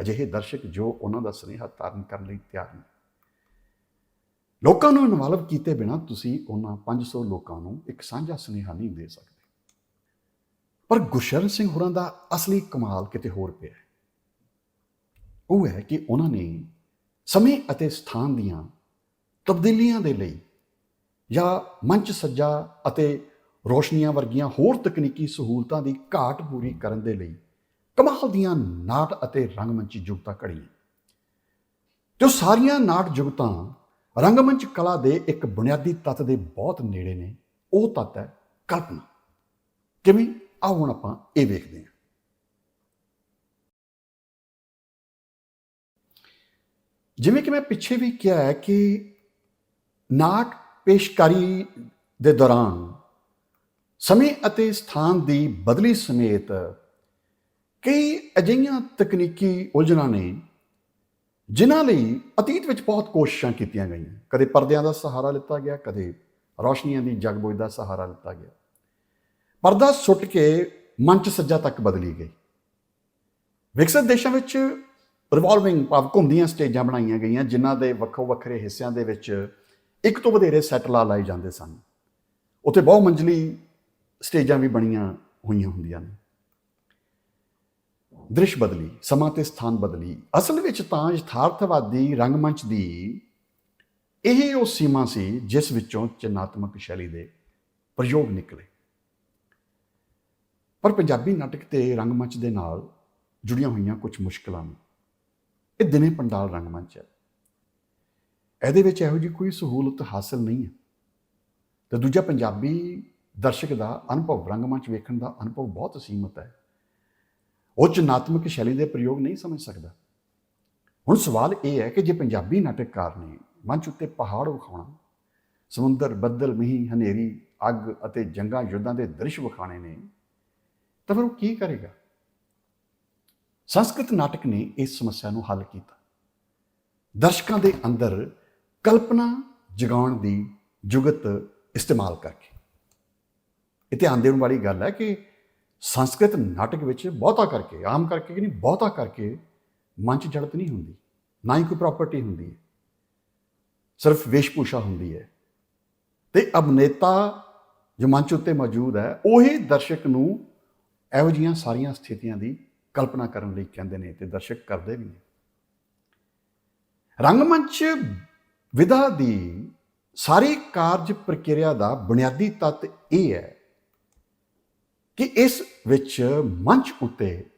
Speaker 1: ਅਜਿਹੇ ਦਰਸ਼ਕ ਜੋ ਉਹਨਾਂ ਦਾ ਸੁਨੇਹਾ ਧਾਰਨ ਕਰਨ ਲਈ ਤਿਆਰ ਨੇ। ਲੋਕਾਂ ਨੂੰ ਇਨਵੋਲਵ ਕੀਤੇ ਬਿਨਾ ਤੁਸੀਂ ਉਹਨਾਂ 500 ਲੋਕਾਂ ਨੂੰ ਇੱਕ ਸਾਂਝਾ ਸੁਨੇਹਾ ਨਹੀਂ ਦੇ ਸਕਦੇ। ਪਰ ਗੁਰਸ਼ਰਨ ਸਿੰਘ ਹੋਰਾਂ ਦਾ ਅਸਲੀ ਕਮਾਲ ਕਿਤੇ ਹੋਰ ਪਿਆ ਹੈ। ਉਹ ਹੈ ਕਿ ਉਹਨਾਂ ਨੇ ਸਮੇਂ ਅਤੇ ਸਥਾਨ ਦੀਆਂ ਤਬਦੀਲੀਆਂ ਦੇ ਲਈ ਜਾਂ ਮੰਚ ਸੱਜਾ ਅਤੇ ਰੋਸ਼ਨੀਆਂ ਵਰਗੀਆਂ ਹੋਰ ਤਕਨੀਕੀ ਸਹੂਲਤਾਂ ਦੀ ਘਾਟ ਪੂਰੀ ਕਰਨ ਦੇ ਲਈ ਕਮਾਲ ਦੀਆਂ ਨਾਟ ਅਤੇ ਰੰਗਮੰਚੀ ਜੁਗਤਾਂ ਘੜੀਆਂ। ਤੇ ਉਹ ਸਾਰੀਆਂ ਨਾਟ ਜੁਗਤਾਂ ਰੰਗਮੰਚ ਕਲਾ ਦੇ ਇੱਕ ਬੁਨਿਆਦੀ ਤੱਤ ਦੇ ਬਹੁਤ ਨੇੜੇ ਨੇ, ਉਹ ਤੱਤ ਹੈ ਕਲਪਨਾ। ਕਿਵੇਂ? ਆਓ ਹੁਣ ਆਪਾਂ ਇਹ ਵੇਖਦੇ ਹਾਂ। ਜਿਵੇਂ ਕਿ ਮੈਂ ਪਿੱਛੇ ਵੀ ਕਿਹਾ ਹੈ ਕਿ ਨਾਟ ਪੇਸ਼ਕਾਰੀ ਦੇ ਦੌਰਾਨ ਸਮੇਂ ਅਤੇ ਸਥਾਨ ਦੀ ਬਦਲੀ ਸਮੇਤ ਕਈ ਅਜਿਹੀਆਂ ਤਕਨੀਕੀ ਉਲਝਣਾਂ ਨੇ ਜਿਨ੍ਹਾਂ ਲਈ ਅਤੀਤ ਵਿੱਚ ਬਹੁਤ ਕੋਸ਼ਿਸ਼ਾਂ ਕੀਤੀਆਂ ਗਈਆਂ। ਕਦੇ ਪਰਦਿਆਂ ਦਾ ਸਹਾਰਾ ਲਿੱਤਾ ਗਿਆ, ਕਦੇ ਰੌਸ਼ਨੀਆਂ ਦੀ ਜਗਬੋਝ ਦਾ ਸਹਾਰਾ ਲਿੱਤਾ ਗਿਆ। ਪਰਦਾ ਸੁੱਟ ਕੇ ਮੰਚ ਸੱਜਾ ਤੱਕ ਬਦਲੀ ਗਈ। ਵਿਕਸਿਤ ਦੇਸ਼ਾਂ ਵਿੱਚ ਰਿਵੋਲਵਿੰਗ ਭਾਵ ਘੁੰਮਦੀਆਂ ਸਟੇਜਾਂ ਬਣਾਈਆਂ ਗਈਆਂ, ਜਿਨ੍ਹਾਂ ਦੇ ਵੱਖੋ ਵੱਖਰੇ ਹਿੱਸਿਆਂ ਦੇ ਵਿੱਚ ਇੱਕ ਤੋਂ ਵਧੇਰੇ ਸੈੱਟ ਲਾ ਲਾਏ ਜਾਂਦੇ ਸਨ। ਉੱਥੇ ਬਹੁ ਮੰਜ਼ਲੀ ਸਟੇਜਾਂ ਵੀ ਬਣੀਆਂ ਹੋਈਆਂ ਹੁੰਦੀਆਂ ਨੇ। ਦ੍ਰਿਸ਼ ਬਦਲੀ, ਸਮਾਂ ਤੇ ਸਥਾਨ ਬਦਲੀ। ਅਸਲ ਵਿੱਚ ਤਾਂ ਯਥਾਰਥਵਾਦੀ ਰੰਗਮੰਚ ਦੀ ਇਹ ਉਹ ਸੀਮਾ ਸੀ ਜਿਸ ਵਿੱਚੋਂ ਚਿੰਨਾਤਮਕ ਸ਼ੈਲੀ ਦੇ ਪ੍ਰਯੋਗ ਨਿਕਲੇ। ਪਰ ਪੰਜਾਬੀ ਨਾਟਕ ਤੇ ਰੰਗਮੰਚ ਦੇ ਨਾਲ ਜੁੜੀਆਂ ਹੋਈਆਂ ਕੁਝ ਮੁਸ਼ਕਲਾਂ ਨੇ। ਇਹ ਦਿਨੇ ਪੰਡਾਲ ਰੰਗਮੰਚ ਹੈ। ਇਹਦੇ ਵਿੱਚ ਇਹੋ ਜਿਹੀ ਕੋਈ ਸਹੂਲਤ ਹਾਸਲ ਨਹੀਂ ਹੈ। ਤੇ ਦੂਜਾ ਪੰਜਾਬੀ ਦਰਸ਼ਕ ਦਾ ਅਨੁਭਵ, ਰੰਗਮੰਚ ਵੇਖਣ ਦਾ ਅਨੁਭਵ ਬਹੁਤ ਸੀਮਤ ਹੈ। ਉਹ ਚਨਾਤਮਕ ਸ਼ੈਲੀ ਦੇ ਪ੍ਰਯੋਗ ਨਹੀਂ ਸਮਝ ਸਕਦਾ। ਹੁਣ ਸਵਾਲ ਇਹ ਹੈ ਕਿ ਜੇ ਪੰਜਾਬੀ ਨਾਟਕਕਾਰ ਨੇ ਮੰਚ ਉੱਤੇ ਪਹਾੜ ਵਿਖਾਉਣਾ, ਸਮੁੰਦਰ, ਬੱਦਲ, ਮੀਂਹ, ਹਨੇਰੀ, ਅੱਗ ਅਤੇ ਜੰਗਾਂ ਯੁੱਧਾਂ ਦੇ ਦ੍ਰਿਸ਼ ਵਿਖਾਣੇ ਨੇ, ਤਾਂ ਫਿਰ ਉਹ ਕੀ ਕਰੇਗਾ? ਸੰਸਕ੍ਰਿਤ ਨਾਟਕ ਨੇ ਇਸ ਸਮੱਸਿਆ ਨੂੰ ਹੱਲ ਕੀਤਾ। ਦਰਸ਼ਕਾਂ ਦੇ ਅੰਦਰ ਕਲਪਨਾ ਜਗਾਉਣ ਦੀ ਜੁਗਤ ਇਸਤੇਮਾਲ ਕਰਕੇ। ਇਹ ਧਿਆਨ ਦੇਣ ਵਾਲੀ ਗੱਲ ਹੈ ਕਿ ਸੰਸਕ੍ਰਿਤ ਨਾਟਕ ਵਿੱਚ ਬਹੁਤਾ ਕਰਕੇ, ਆਮ ਕਰਕੇ ਕਿ ਨਹੀਂ, ਬਹੁਤਾ ਕਰਕੇ ਮੰਚ ਜੜਤ ਨਹੀਂ ਹੁੰਦੀ, ਨਾ ਹੀ ਕੋਈ ਪ੍ਰਾਪਰਟੀ ਹੁੰਦੀ ਹੈ। ਸਿਰਫ ਵੇਸ਼ਭੂਸ਼ਾ ਹੁੰਦੀ ਹੈ। ਤੇ ਅਭਿਨੇਤਾ ਜੋ ਮੰਚ ਉੱਤੇ ਮੌਜੂਦ ਹੈ, ਉਹੀ ਦਰਸ਼ਕ ਨੂੰ ਇਹੋ ਜਿਹੀਆਂ ਸਾਰੀਆਂ ਸਥਿਤੀਆਂ ਦੀ ਕਲਪਨਾ ਕਰਨ ਲਈ ਕਹਿੰਦੇ ਨੇ ਤੇ ਦਰਸ਼ਕ ਕਰਦੇ ਵੀ ਨੇ। ਰੰਗਮੰਚ ਵਿਧਾ ਦੀ ਸਾਰੀ ਕਾਰਜ ਪ੍ਰਕਿਰਿਆ ਦਾ ਬੁਨਿਆਦੀ ਤੱਤ ਇਹ ਹੈ ਕਿ ਇਸ ਵਿੱਚ ਮੰਚ ਉੱਤੇ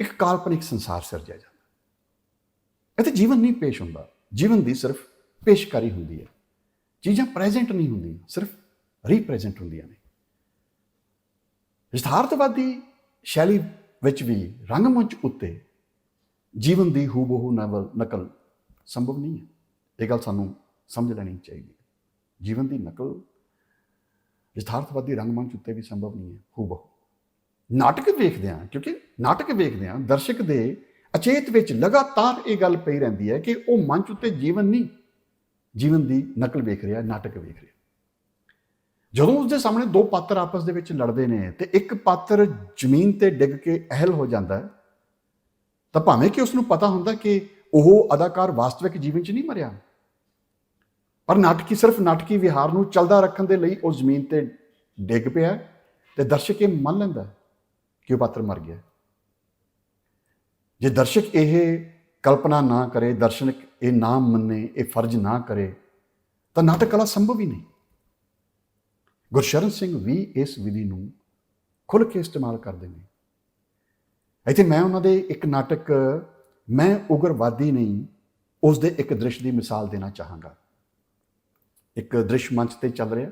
Speaker 1: ਇੱਕ ਕਾਲਪਨਿਕ ਸੰਸਾਰ ਸਿਰਜਿਆ ਜਾਂਦਾ। ਇੱਥੇ ਜੀਵਨ ਨਹੀਂ ਪੇਸ਼ ਹੁੰਦਾ। ਜੀਵਨ ਦੀ ਸਿਰਫ ਪੇਸ਼ਕਾਰੀ ਹੁੰਦੀ ਹੈ। ਚੀਜ਼ਾਂ ਪ੍ਰੈਜ਼ੈਂਟ ਨਹੀਂ ਹੁੰਦੀਆਂ, ਸਿਰਫ ਰੀਪ੍ਰੈਜ਼ੈਂਟ ਹੁੰਦੀਆਂ ਨੇ। ਯਥਾਰਥਵਾਦੀ ਸ਼ੈਲੀ ਵਿੱਚ ਵੀ ਰੰਗਮੰਚ ਉੱਤੇ ਜੀਵਨ ਦੀ ਹੂਬਹੂ ਨਵਲ ਨਕਲ ਸੰਭਵ ਨਹੀਂ ਹੈ। ਇਹ ਗੱਲ ਸਾਨੂੰ ਸਮਝ ਲੈਣੀ ਚਾਹੀਦੀ ਹੈ। ਜੀਵਨ ਦੀ ਨਕਲ ਯਥਾਰਥਵਾਦੀ ਰੰਗਮੰਚ ਉੱਤੇ ਵੀ ਸੰਭਵ ਨਹੀਂ ਹੈ, ਹੂਬਹੂ। ਨਾਟਕ ਵੇਖਦੇ ਹਾਂ, ਕਿਉਂਕਿ ਨਾਟਕ ਵੇਖਦੇ ਹਾਂ, ਦਰਸ਼ਕ ਦੇ ਅਚੇਤ ਵਿੱਚ ਲਗਾਤਾਰ ਇਹ ਗੱਲ ਪਈ ਰਹਿੰਦੀ ਹੈ ਕਿ ਉਹ ਮੰਚ ਉੱਤੇ ਜੀਵਨ ਨਹੀਂ, ਜੀਵਨ ਦੀ ਨਕਲ ਵੇਖ ਰਿਹਾ, ਨਾਟਕ ਵੇਖ ਰਿਹਾ। ਜਦੋਂ ਉਸਦੇ ਸਾਹਮਣੇ ਦੋ ਪਾਤਰ ਆਪਸ ਦੇ ਵਿੱਚ ਲੜਦੇ ਨੇ ਤੇ ਇੱਕ ਪਾਤਰ ਜ਼ਮੀਨ ਤੇ ਡਿੱਗ ਕੇ ਅਹਿਲ ਹੋ ਜਾਂਦਾ ਹੈ, ਤਾਂ ਭਾਵੇਂ ਕਿ ਉਸ ਨੂੰ ਪਤਾ ਹੁੰਦਾ ਕਿ ਉਹ ਅਦਾਕਾਰ ਵਾਸਤਵਿਕ ਜੀਵਨ 'ਚ ਨਹੀਂ ਮਰਿਆ। ਪਰ ਨਾਟਕੀ ਸਿਰਫ ਨਾਟਕੀ ਵਿਹਾਰ ਨੂੰ ਚੱਲਦਾ ਰੱਖਣ ਦੇ ਲਈ ਉਹ ਜ਼ਮੀਨ ਤੇ ਡਿੱਗ ਪਿਆ ਤੇ ਦਰਸ਼ਕ ਇਹ ਮੰਨ ਲੈਂਦਾ ਕਿ ਉਹ ਪਾਤਰ ਮਰ ਗਿਆ। ਜੇ ਦਰਸ਼ਕ ਇਹ ਕਲਪਨਾ ਨਾ ਕਰੇ ਦਰਸ਼ਨਕ ਇਹ ਨਾ ਮੰਨੇ, ਇਹ ਫਰਜ਼ ਨਾ ਕਰੇ, ਤਾਂ ਨਾਟਕ ਕਲਾ ਸੰਭਵ ਹੀ ਨਹੀਂ। ਗੁਰਸ਼ਰਨ ਸਿੰਘ ਵੀ ਇਸ ਵਿਧੀ ਨੂੰ ਖੁੱਲ੍ਹ ਕੇ ਇਸਤੇਮਾਲ ਕਰਦੇ ਨੇ। ਇੱਥੇ ਮੈਂ ਉਹਨਾਂ ਦੇ ਇੱਕ ਨਾਟਕ, ਮੈਂ ਉਗਰਵਾਦੀ ਨਹੀਂ ਉਸ ਦੇ ਇੱਕ ਦ੍ਰਿਸ਼ ਦੀ ਮਿਸਾਲ ਦੇਣਾ ਚਾਹਾਂਗਾ। ਇੱਕ ਦ੍ਰਿਸ਼ ਮੰਚ ਤੇ ਚੱਲ ਰਿਹਾ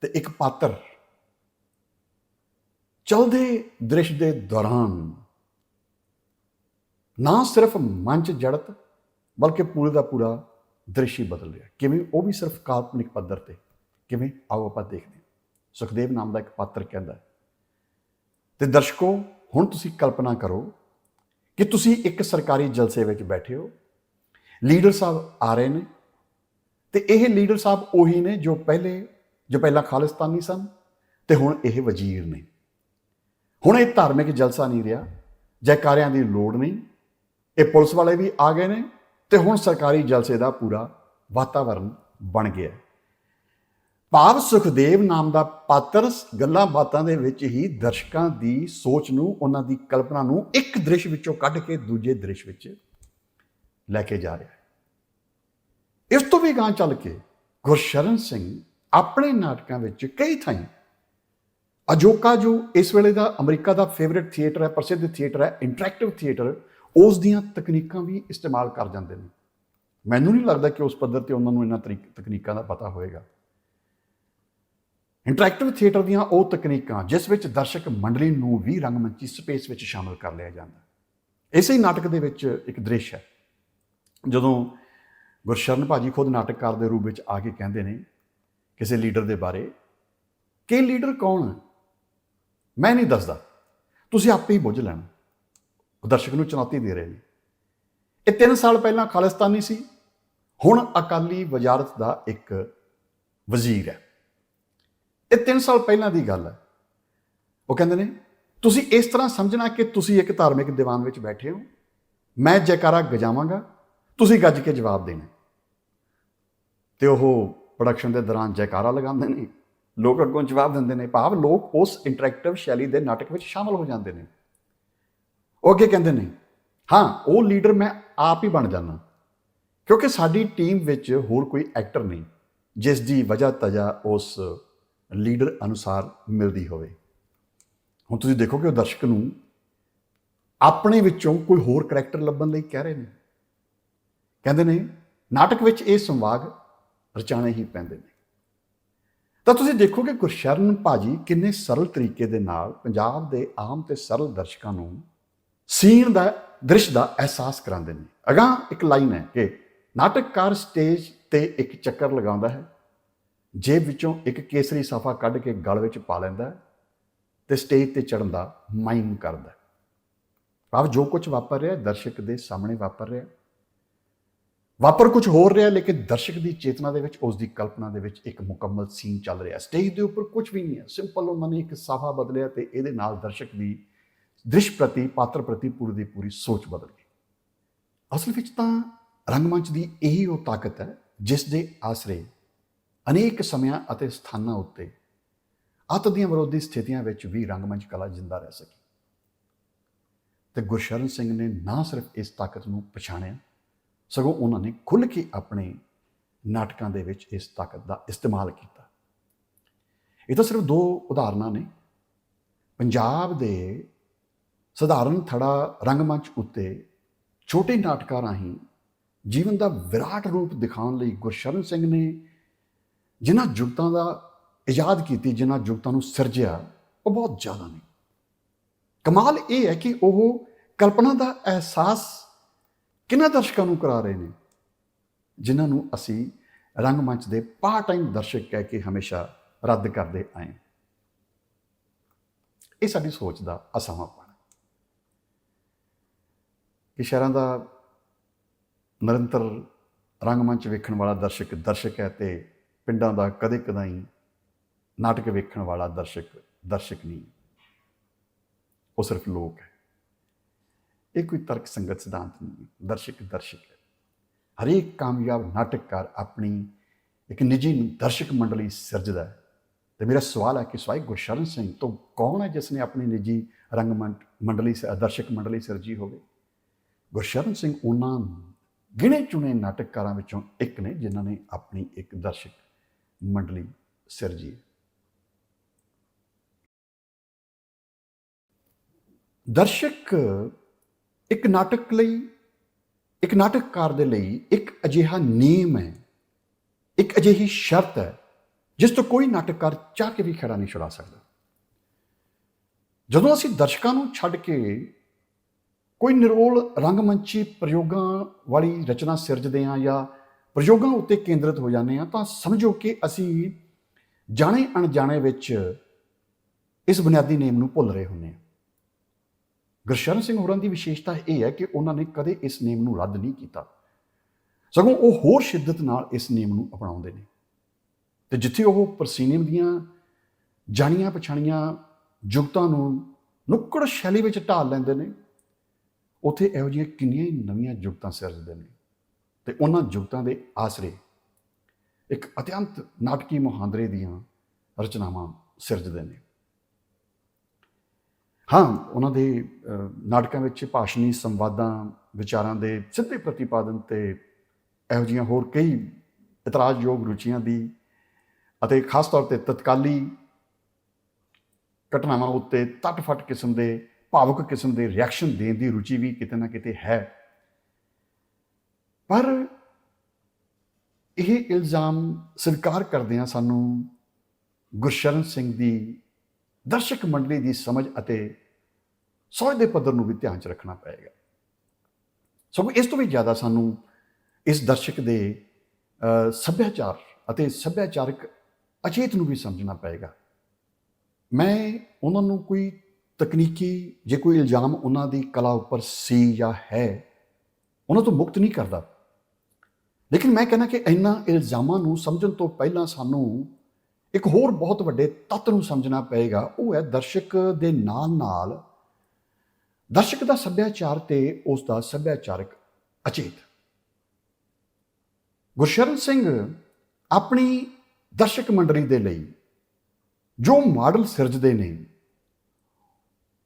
Speaker 1: ਤੇ ਇੱਕ ਪਾਤਰ ਚਲਦੇ ਦ੍ਰਿਸ਼ ਦੇ ਦੌਰਾਨ ਨਾ ਸਿਰਫ ਮੰਚ ਜੜਤ ਬਲਕਿ ਪੂਰੇ ਦਾ ਪੂਰਾ ਦ੍ਰਿਸ਼ ਹੀ ਬਦਲ ਰਿਹਾ। ਕਿਵੇਂ? ਉਹ ਵੀ ਸਿਰਫ ਕਾਲਪਨਿਕ ਪੱਧਰ ਤੇ। ਕਿਵੇਂ? ਆਓ ਆਪਾਂ ਦੇਖਦੇ ਹਾਂ। ਸੁਖਦੇਵ ਨਾਮ ਦਾ ਇੱਕ ਪਾਤਰ ਕਹਿੰਦਾ ਹੈ, ਤੇ ਦਰਸ਼ਕੋ ਹੁਣ ਤੁਸੀਂ ਕਲਪਨਾ ਕਰੋ ਕਿ ਤੁਸੀਂ ਇੱਕ ਸਰਕਾਰੀ ਜਲਸੇ ਵਿੱਚ ਬੈਠੇ ਹੋ। ਲੀਡਰ ਸਾਹਿਬ ਆ ਰਹੇ ਨੇ। ਤੇ ਇਹ ਲੀਡਰ ਸਾਹਿਬ ਉਹੀ ਨੇ ਜੋ ਪਹਿਲੇ, ਜੋ ਪਹਿਲਾਂ ਖਾਲਿਸਤਾਨੀ ਸਨ ਤੇ ਹੁਣ ਇਹ ਵਜ਼ੀਰ ਨੇ। ਹੁਣ ਇਹ ਧਾਰਮਿਕ ਜਲਸਾ ਨਹੀਂ ਰਿਹਾ, ਜੈਕਾਰਿਆਂ ਦੀ ਲੋੜ ਨਹੀਂ, ਇਹ ਪੁਲਿਸ ਵਾਲੇ ਵੀ ਆ ਗਏ ਨੇ ਤੇ ਹੁਣ ਸਰਕਾਰੀ ਜਲਸੇ ਦਾ ਪੂਰਾ ਵਾਤਾਵਰਣ ਬਣ ਗਿਆ। ਭਾਵ ਸੁਖਦੇਵ ਨਾਮ ਦਾ ਪਾਤਰ ਗੱਲਾਂ ਬਾਤਾਂ ਦੇ ਵਿੱਚ ਹੀ ਦਰਸ਼ਕਾਂ ਦੀ ਸੋਚ ਨੂੰ, ਉਹਨਾਂ ਦੀ ਕਲਪਨਾ ਨੂੰ ਇੱਕ ਦ੍ਰਿਸ਼ ਵਿੱਚੋਂ ਕੱਢ ਕੇ ਦੂਜੇ ਦ੍ਰਿਸ਼ ਵਿੱਚ ਲੈ ਕੇ ਜਾ ਰਿਹਾ ਇਸ ਤੋਂ ਵੀ ਗਾਂ ਚੱਲ ਕੇ ਗੁਰਸ਼ਰਨ ਸਿੰਘ ਆਪਣੇ ਨਾਟਕਾਂ ਵਿੱਚ ਕਈ ਥਾਈਂ ਅਜੋਕਾ ਜੋ ਇਸ ਵੇਲੇ ਦਾ ਅਮਰੀਕਾ ਦਾ ਫੇਵਰਿਟ ਥੀਏਟਰ ਹੈ, ਪ੍ਰਸਿੱਧ ਥੀਏਟਰ ਹੈ ਇੰਟਰੈਕਟਿਵ ਥੀਏਟਰ ਉਸ ਦੀਆਂ ਤਕਨੀਕਾਂ ਵੀ ਇਸਤੇਮਾਲ ਕਰ ਜਾਂਦੇ ਨੇ। ਮੈਨੂੰ ਨਹੀਂ ਲੱਗਦਾ ਕਿ ਉਸ ਪੱਧਰ ਤੇ ਉਹਨਾਂ ਨੂੰ ਇਹਨਾਂ ਤਰੀਕ- ਤਕਨੀਕਾਂ ਦਾ ਪਤਾ ਹੋਵੇਗਾ ਇੰਟਰੈਕਟਿਵ ਥੀਏਟਰ ਦੀਆਂ ਉਹ ਤਕਨੀਕਾਂ ਜਿਸ ਵਿੱਚ ਦਰਸ਼ਕ ਮੰਡਲੀ ਨੂੰ ਵੀ ਰੰਗਮੰਚੀ ਸਪੇਸ ਵਿੱਚ ਸ਼ਾਮਲ ਕਰ ਲਿਆ ਜਾਂਦਾ। ਇਸੇ ਨਾਟਕ ਦੇ ਵਿੱਚ ਇੱਕ ਦ੍ਰਿਸ਼ ਹੈ। ਜਦੋਂ ਗੁਰਸ਼ਰਨ ਭਾਜੀ ਖੁਦ ਨਾਟਕਕਾਰ ਦੇ ਰੂਪ ਵਿੱਚ ਆ ਕੇ ਕਹਿੰਦੇ ਨੇ ਕਿਸੇ ਲੀਡਰ ਦੇ ਬਾਰੇ ਕਿ ਲੀਡਰ ਕੌਣ ਹੈ? ਮੈਂ ਨਹੀਂ ਦੱਸਦਾ। ਤੁਸੀਂ ਆਪੇ ਹੀ ਬੁੱਝ ਲੈਣਾ। ਉਹ ਦਰਸ਼ਕ ਨੂੰ ਚੁਣੌਤੀ ਦੇ ਰਹੇ ਨੇ। ਇਹ 3 ਸਾਲ ਪਹਿਲਾਂ ਖਾਲਿਸਤਾਨੀ ਸੀ। ਹੁਣ ਅਕਾਲੀ ਵਜ਼ਾਰਤ ਦਾ ਇੱਕ ਵਜ਼ੀਰ ਹੈ। ਇਹ 3 ਸਾਲ ਪਹਿਲਾਂ ਦੀ ਗੱਲ ਹੈ। ਉਹ ਕਹਿੰਦੇ ਨੇ, ਤੁਸੀਂ ਇਸ ਤਰ੍ਹਾਂ ਸਮਝਣਾ ਕਿ ਤੁਸੀਂ ਇੱਕ ਧਾਰਮਿਕ ਦੀਵਾਨ ਵਿੱਚ ਬੈਠੇ ਹੋ। ਮੈਂ ਜੈਕਾਰਾ ਗਜਾਵਾਂਗਾ। ਤੁਸੀਂ ਗੱਜ ਕੇ ਜਵਾਬ ਦੇਣਾ ਤੇ ਉਹ ਪ੍ਰੋਡਕਸ਼ਨ ਦੇ ਦੌਰਾਨ ਜੈਕਾਰਾ ਲਗਾਉਂਦੇ ਨੇ, ਲੋਕ ਅੱਗੋਂ ਜਵਾਬ ਦਿੰਦੇ ਨੇ, ਭਾਵ ਲੋਕ ਉਸ ਇੰਟਰੈਕਟਿਵ ਸ਼ੈਲੀ ਦੇ ਨਾਟਕ ਵਿੱਚ ਸ਼ਾਮਲ ਹੋ ਜਾਂਦੇ ਨੇ। ਉਹ ਅੱਗੇ ਕਹਿੰਦੇ ਨੇ, ਹਾਂ, ਉਹ ਲੀਡਰ ਮੈਂ ਆਪ ਹੀ ਬਣ ਜਾਣਾ ਕਿਉਂਕਿ ਸਾਡੀ ਟੀਮ ਵਿੱਚ ਹੋਰ ਕੋਈ ਐਕਟਰ ਨਹੀਂ, ਜਿਸ ਦੀ ਵਜ੍ਹਾ ਤਜਾ ਉਸ ਲੀਡਰ ਅਨੁਸਾਰ ਮਿਲਦੀ ਹੋਵੇ। ਹੁਣ ਤੁਸੀਂ ਦੇਖੋ ਕਿ ਉਹ ਦਰਸ਼ਕ ਨੂੰ ਆਪਣੇ ਵਿੱਚੋਂ ਕੋਈ ਹੋਰ ਕਰੈਕਟਰ ਲੱਭਣ ਲਈ ਕਹਿ ਰਹੇ ਨੇ। ਕਹਿੰਦੇ ਨੇ, ਨਾਟਕ ਵਿੱਚ ਇਹ ਸੰਵਾਦ ਰਚਾਣੇ ਹੀ ਪੈਂਦੇ ਨੇ। ਤਾਂ ਤੁਸੀਂ ਦੇਖੋ ਕਿ ਗੁਰਸ਼ਰਨ ਭਾਜੀ ਕਿੰਨੇ ਸਰਲ ਤਰੀਕੇ ਦੇ ਨਾਲ ਪੰਜਾਬ ਦੇ ਆਮ ਤੇ ਸਰਲ ਦਰਸ਼ਕਾਂ ਨੂੰ ਸੀਨ ਦਾ, ਦ੍ਰਿਸ਼ ਦਾ ਅਹਿਸਾਸ ਕਰਾਉਂਦੇ ਨੇ। ਅਗਾਂਹ ਇੱਕ ਲਾਈਨ ਹੈ ਕਿ ਨਾਟਕਕਾਰ ਸਟੇਜ ਤੇ ਇੱਕ ਚੱਕਰ ਲਗਾਉਂਦਾ ਹੈ, ਜੇਬ ਵਿੱਚੋਂ ਇੱਕ ਕੇਸਰੀ ਸਾਫਾ ਕੱਢ ਕੇ ਗਲ ਵਿੱਚ ਪਾ ਲੈਂਦਾ ਹੈ ਤੇ ਸਟੇਜ ਤੇ ਚੜਨ ਦਾ ਮਾਈਮ ਕਰਦਾ ਹੈ। ਭਾਵ ਜੋ ਕੁਝ ਵਾਪਰ ਰਿਹਾ ਦਰਸ਼ਕ ਦੇ ਸਾਹਮਣੇ ਵਾਪਰ ਰਿਹਾ ਵਾਪਰ ਕੁਝ ਹੋਰ ਰਿਹਾ, ਲੇਕਿਨ ਦਰਸ਼ਕ ਦੀ ਚੇਤਨਾ ਦੇ ਵਿੱਚ ਉਸ ਦੀ ਕਲਪਨਾ ਦੇ ਵਿੱਚ ਇੱਕ ਮੁਕੰਮਲ ਸੀਨ ਚੱਲ ਰਿਹਾ। ਸਟੇਜ ਦੇ ਉੱਪਰ ਕੁਝ ਵੀ ਨਹੀਂ ਹੈ। ਸਿੰਪਲ ਉਹਨਾਂ ਨੇ ਇੱਕ ਸਾਫਾ ਬਦਲਿਆ ਤੇ ਇਹਦੇ ਨਾਲ ਦਰਸ਼ਕ ਦੀ ਦ੍ਰਿਸ਼ ਪ੍ਰਤੀ, ਪਾਤਰ ਪ੍ਰਤੀ ਪੂਰੀ ਦੀ ਪੂਰੀ ਸੋਚ ਬਦਲ ਗਈ। ਅਸਲ ਵਿੱਚ ਤਾਂ ਰੰਗਮੰਚ ਦੀ ਇਹੀ ਉਹ ਤਾਕਤ ਹੈ, ਜਿਸ ਦੇ ਆਸਰੇ ਅਨੇਕ ਸਮਿਆਂ ਅਤੇ ਸਥਾਨਾਂ ਉੱਤੇ ਅੱਤ ਦੀਆਂ ਵਿਰੋਧੀ ਸਥਿਤੀਆਂ ਵਿੱਚ ਵੀ ਰੰਗਮੰਚ ਕਲਾ ਜਿੰਦਾ ਰਹਿ ਸਕੀ। ਤੇ ਗੁਰਸ਼ਰਨ ਸਿੰਘ ਨੇ ਨਾ ਸਿਰਫ ਇਸ ਤਾਕਤ ਨੂੰ ਪਛਾਣਿਆ ਸਗੋਂ ਉਹਨਾਂ ਨੇ ਖੁੱਲ੍ਹ ਕੇ ਆਪਣੇ ਨਾਟਕਾਂ ਦੇ ਵਿੱਚ ਇਸ ਤਾਕਤ ਦਾ ਇਸਤੇਮਾਲ ਕੀਤਾ। ਇਹ ਤਾਂ ਸਿਰਫ ਦੋ ਉਦਾਹਰਨਾਂ ਨੇ। ਪੰਜਾਬ ਦੇ ਸਧਾਰਨ ਥੜਾ ਰੰਗਮੰਚ ਉੱਤੇ ਛੋਟੇ ਨਾਟਕਾਂ ਰਾਹੀਂ ਜੀਵਨ ਦਾ ਵਿਰਾਟ ਰੂਪ ਦਿਖਾਉਣ ਲਈ ਗੁਰਸ਼ਰਨ ਸਿੰਘ ਨੇ ਜਿਨ੍ਹਾਂ ਜੁਗਤਾਂ ਦਾ ਇਜਾਦ ਕੀਤੀ, ਜਿਨ੍ਹਾਂ ਜੁਗਤਾਂ ਨੂੰ ਸਿਰਜਿਆ, ਉਹ ਬਹੁਤ ਜ਼ਿਆਦਾ ਨੇ। ਕਮਾਲ ਇਹ ਹੈ ਕਿ ਉਹ ਕਲਪਨਾ ਦਾ ਅਹਿਸਾਸ ਕਿਹਨਾਂ ਦਰਸ਼ਕਾਂ ਨੂੰ ਕਰਾ ਰਹੇ ਨੇ? ਜਿਨ੍ਹਾਂ ਨੂੰ ਅਸੀਂ ਰੰਗਮੰਚ ਦੇ ਪਾਰਟ ਟਾਈਮ ਦਰਸ਼ਕ ਕਹਿ ਕੇ ਹਮੇਸ਼ਾ ਰੱਦ ਕਰਦੇ ਆਏ ਇਹ ਸਾਡੀ ਸੋਚ ਦਾ ਅਸਮਾਪਨ ਕਿ ਸ਼ਹਿਰਾਂ ਦਾ ਨਿਰੰਤਰ ਰੰਗਮੰਚ ਵੇਖਣ ਵਾਲਾ ਦਰਸ਼ਕ ਦਰਸ਼ਕ ਹੈ ਤੇ ਪਿੰਡਾਂ ਦਾ ਕਦੇ ਕਦਾਈ ਨਾਟਕ ਵੇਖਣ ਵਾਲਾ ਦਰਸ਼ਕ ਦਰਸ਼ਕ ਨਹੀਂ। ਉਹ ਸਿਰਫ ਲੋਕ ਹੈ। ਇਹ ਕੋਈ ਤਰਕ ਸੰਗਤ ਸਿਧਾਂਤ ਨਹੀਂ ਦਰਸ਼ਕ ਦਰਸ਼ਕ ਹਰੇਕ ਕਾਮਯਾਬ ਨਾਟਕਕਾਰ ਆਪਣੀ ਇੱਕ ਨਿੱਜੀ ਦਰਸ਼ਕ ਮੰਡਲੀ ਸਿਰਜਦਾ ਹੈ ਤੇ ਮੇਰਾ ਸਵਾਲ ਹੈ ਕਿ ਸਵਾਈ ਗੁਰਸ਼ਰਨ ਸਿੰਘ ਤੋਂ ਕੌਣ ਹੈ ਜਿਸ ਨੇ ਆਪਣੀ ਨਿੱਜੀ ਰੰਗਮੰਚ ਮੰਡਲੀ ਦਰਸ਼ਕ ਮੰਡਲੀ ਸਿਰਜੀ ਹੋਵੇ ਗੁਰਸ਼ਰਨ ਸਿੰਘ ਉਹਨਾਂ ਗਿਣੇ ਚੁਣੇ ਨਾਟਕਕਾਰਾਂ ਵਿੱਚੋਂ ਇੱਕ ਨੇ ਜਿਨ੍ਹਾਂ ਨੇ ਆਪਣੀ ਇੱਕ ਦਰਸ਼ਕ ਮੰਡਲੀ ਸਿਰਜੀ ਦਰਸ਼ਕ ਇੱਕ ਨਾਟਕ ਲਈ, ਇੱਕ ਨਾਟਕਕਾਰ ਦੇ ਲਈ ਇੱਕ ਅਜਿਹਾ ਨਿਯਮ ਹੈ, ਇੱਕ ਅਜਿਹੀ ਸ਼ਰਤ ਹੈ, ਜਿਸ ਤੋਂ ਕੋਈ ਨਾਟਕਕਾਰ ਚਾਹ ਕੇ ਵੀ ਖੜਾ ਨਹੀਂ ਛੁਡਾ ਸਕਦਾ। ਜਦੋਂ ਅਸੀਂ ਦਰਸ਼ਕਾਂ ਨੂੰ ਛੱਡ ਕੇ ਕੋਈ ਨਿਰੋਲ ਰੰਗਮੰਚੀ ਪ੍ਰਯੋਗਾਂ ਵਾਲੀ ਰਚਨਾ ਸਿਰਜਦੇ ਹਾਂ ਜਾਂ ਪ੍ਰਯੋਗਾਂ ਉੱਤੇ ਕੇਂਦਰਿਤ ਹੋ ਜਾਂਦੇ ਹਾਂ, ਤਾਂ ਸਮਝੋ ਕਿ ਅਸੀਂ ਜਾਣੇ ਅਣਜਾਣੇ ਵਿੱਚ ਇਸ ਬੁਨਿਆਦੀ ਨੇਮ ਨੂੰ ਭੁੱਲ ਰਹੇ ਹੁੰਦੇ ਹਾਂ। ਗੁਰਸ਼ਰਨ ਸਿੰਘ ਹੋਰਾਂ ਦੀ ਵਿਸ਼ੇਸ਼ਤਾ ਇਹ ਹੈ ਕਿ ਉਹਨਾਂ ਨੇ ਕਦੇ ਇਸ ਨੇਮ ਨੂੰ ਰੱਦ ਨਹੀਂ ਕੀਤਾ। ਸਗੋਂ ਉਹ ਹੋਰ ਸ਼ਿੱਦਤ ਨਾਲ ਇਸ ਨੇਮ ਨੂੰ ਅਪਣਾਉਂਦੇ ਨੇ। ਤੇ ਜਿੱਥੇ ਉਹ ਪ੍ਰਸੀਨਮ ਦੀਆਂ ਜਾਣੀਆਂ ਪਛਾਣੀਆਂ ਜੁਗਤਾਂ ਨੂੰ ਨੁੱਕੜ ਸ਼ੈਲੀ ਵਿੱਚ ਢਾਲ ਲੈਂਦੇ ਨੇ, ਉਥੇ ਇਹੋ ਜਿਹੀਆਂ ਕਿੰਨੀਆਂ ਹੀ ਨਵੀਆਂ ਜੁਗਤਾਂ ਸਿਰਜਦੇ ਨੇ। ਤੇ ਉਹਨਾਂ ਜੁਗਤਾਂ ਦੇ ਆਸਰੇ ਇੱਕ ਅਤਿਅੰਤ ਨਾਟਕੀ ਮੁਹਾਂਦਰੇ ਦੀਆਂ ਰਚਨਾਵਾਂ ਸਿਰਜਦੇ ਨੇ। ਹਾਂ, ਉਹਨਾਂ ਦੇ ਨਾਟਕਾਂ ਵਿੱਚ ਭਾਸ਼ਣੀ ਸੰਵਾਦਾਂ, ਵਿਚਾਰਾਂ ਦੇ ਸਿੱਧੇ ਪ੍ਰਤੀਪਾਦਨ ਤੇ ਇਹੋ ਜਿਹੀਆਂ ਹੋਰ ਕਈ ਇਤਰਾਜ਼ਯੋਗ ਰੁਚੀਆਂ ਦੀ ਅਤੇ ਖਾਸ ਤੌਰ ਤੇ ਤਤਕਾਲੀ ਘਟਨਾਵਾਂ ਉੱਤੇ ਤਟਫਟ ਕਿਸਮ ਦੇ, ਭਾਵੁਕ ਕਿਸਮ ਦੇ ਰਿਐਕਸ਼ਨ ਦੇਣ ਦੀ ਰੁਚੀ ਵੀ ਕਿਤੇ ਨਾ ਕਿਤੇ ਹੈ। ਪਰ ਇਹ ਇਲਜ਼ਾਮ ਸਵੀਕਾਰ ਕਰਦਿਆਂ ਸਾਨੂੰ ਗੁਰਸ਼ਰਨ ਸਿੰਘ ਦੀ ਦਰਸ਼ਕ ਮੰਡਲੀ ਦੀ ਸਮਝ ਅਤੇ ਸੋਚ ਦੇ ਪੱਧਰ ਨੂੰ ਵੀ ਧਿਆਨ 'ਚ ਰੱਖਣਾ ਪਏਗਾ। ਸਗੋਂ ਇਸ ਤੋਂ ਵੀ ਜ਼ਿਆਦਾ ਸਾਨੂੰ ਇਸ ਦਰਸ਼ਕ ਦੇ ਸੱਭਿਆਚਾਰ ਅਤੇ ਸੱਭਿਆਚਾਰਕ ਅਚੇਤ ਨੂੰ ਵੀ ਸਮਝਣਾ ਪਏਗਾ। ਮੈਂ ਉਹਨਾਂ ਨੂੰ ਕੋਈ ਤਕਨੀਕੀ ਜੇ ਕੋਈ ਇਲਜ਼ਾਮ ਉਹਨਾਂ ਦੀ ਕਲਾ ਉੱਪਰ ਸੀ ਜਾਂ ਹੈ, ਉਹਨਾਂ ਤੋਂ ਮੁਕਤ ਨਹੀਂ ਕਰਦਾ। ਲੇਕਿਨ ਮੈਂ ਕਹਿੰਦਾ ਕਿ ਇਹਨਾਂ ਇਲਜ਼ਾਮਾਂ ਨੂੰ ਸਮਝਣ ਤੋਂ ਪਹਿਲਾਂ ਸਾਨੂੰ ਇੱਕ ਹੋਰ ਬਹੁਤ ਵੱਡੇ ਤੱਤ ਨੂੰ ਸਮਝਣਾ ਪਏਗਾ, ਉਹ ਹੈ ਦਰਸ਼ਕ ਦੇ ਨਾਲ ਨਾਲ ਦਰਸ਼ਕ ਦਾ ਸੱਭਿਆਚਾਰ ਤੇ ਉਸ ਦਾ ਸੱਭਿਆਚਾਰਕ ਅਚੇਤ। ਗੁਰਸ਼ਰਨ ਸਿੰਘ ਆਪਣੀ ਦਰਸ਼ਕ ਮੰਡਲੀ ਦੇ ਲਈ ਜੋ ਮਾਡਲ ਸਿਰਜਦੇ ਨੇ,